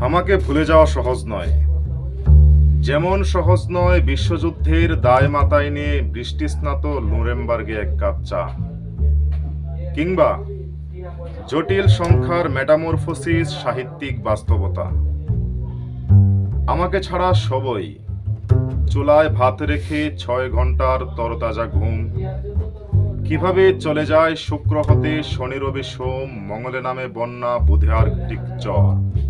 আমাকে ভুলে যাওয়া সহজ নয়। যেমন সহজ নয় বিশ্বযুদ্ধের দায় মাথায় নিয়ে বৃষ্টিস্নাত নুরেমবার্গে এক কাপ চা। কিংবা জটিল সংখ্যার মেটামরফোসিস, সাহিত্যিক বাস্তবতা। আমাকে ছাড়া সবই চুলায় ভাত রেখে ছয় ঘণ্টার তরতাজা ঘুম। কীভাবে চলে যায় শুক্র হতে শনি রবি সোম, মঙ্গলে নামে বন্যা, বুধে আর্কটিক চর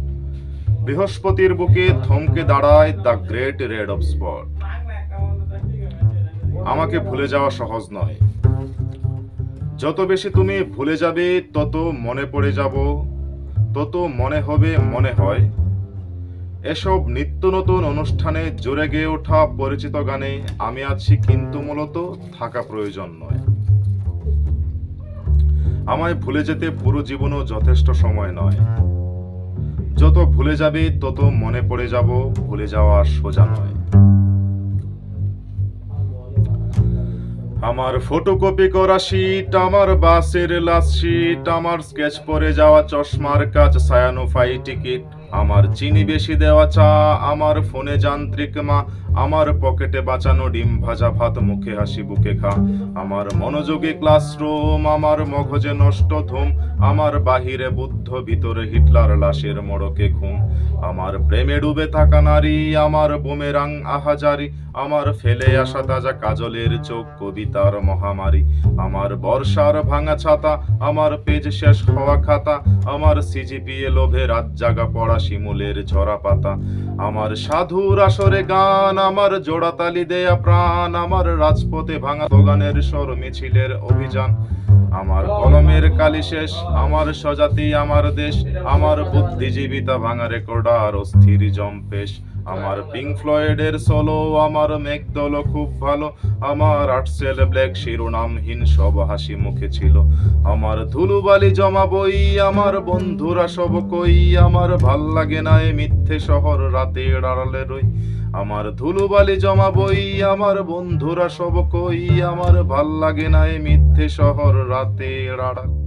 বৃহস্পতির বুকে থমকে দাঁড়ায় the great red of spot. আমাকে ভুলে যাওয়া সহজ নয়। যত বেশি তুমি ভুলে যাবে, তত মনে পড়ে যাব, তত মনে হবে, মনে হয়। এসব নিত্য নতুন অনুষ্ঠানে জোরে গেয়ে ওঠা পরিচিত গানে আমি আছি কিন্তু মূলত থাকা প্রয়োজন নয়। আমায় ভুলে যেতে পুরো জীবনও যথেষ্ট সময় নয়। যত ভুলে যাবে তত মনে পড়ে যাব ভুলে যাওয়া সোজা নয়। আমার ফটোকপি করা শীট আমার বাসের লাস্ট শীট আমার স্কেচ পরে যাওয়া চশমার কাজ সায়ানোফাই টিকিট আমার চিনি বেশি দেওয়া চা, আমার ফোনে যান্ত্রিক মা, আমার পকেটে বাঁচানো ডিম ভাজা ভাত, মুখে হাসি, বুকে খা আমার মনোযোগী ক্লাসরুম আমার মগজে নষ্ট ধুম, আমার বাহিরে বুদ্ধ, ভিতরে হিটলার, লাশের মোড়কে ঘুম, আমার প্রেমে ডুবে থাকা নারী, আমার বুমেরাং আহাজারি, আমার ফেলে আসা তাজা কাজলের চোখ কবিতার মহামারী। আমার বর্ষার ভাঙা ছাতা, আমার পেজ শেষ হওয়া খাতা, আমার সিজিপিএ লোভে রাত জাগা পড়া শিমুলের ঝরা পাতা। আমার সাধুর আসরে গান, আমার জোড়াতালি দেয়া প্রাণ, আমার রাজপথে ভাঙা দোগানের স্বর মিছিলের অভিযান। আমার কলমের কালি শেষ, আমার স্বজাতি, আমার দেশ, আমার বুদ্ধিজীবিতা ভাঙা রেকর্ডার অস্থির জম্পেশ। আমার পিঙ্ক ফ্লয়েডের সোলো আমার মেঘদল খুব ভালো। আমার আর্টসেল ব্ল্যাক শিরোনামহীন সব হাসি মুখে ছিল। আমার ধুলুবালি জমা বই, আমার বন্ধুরা সব কই। আমার ভালো লাগে না এ মিথ্যে শহর রাতে আড়ালে রই। আমার ধুলুবালি জমা বই, আমার বন্ধুরা সব কই। আমার ভালো লাগে না এ মিথ্যে শহর রাতে আড়াল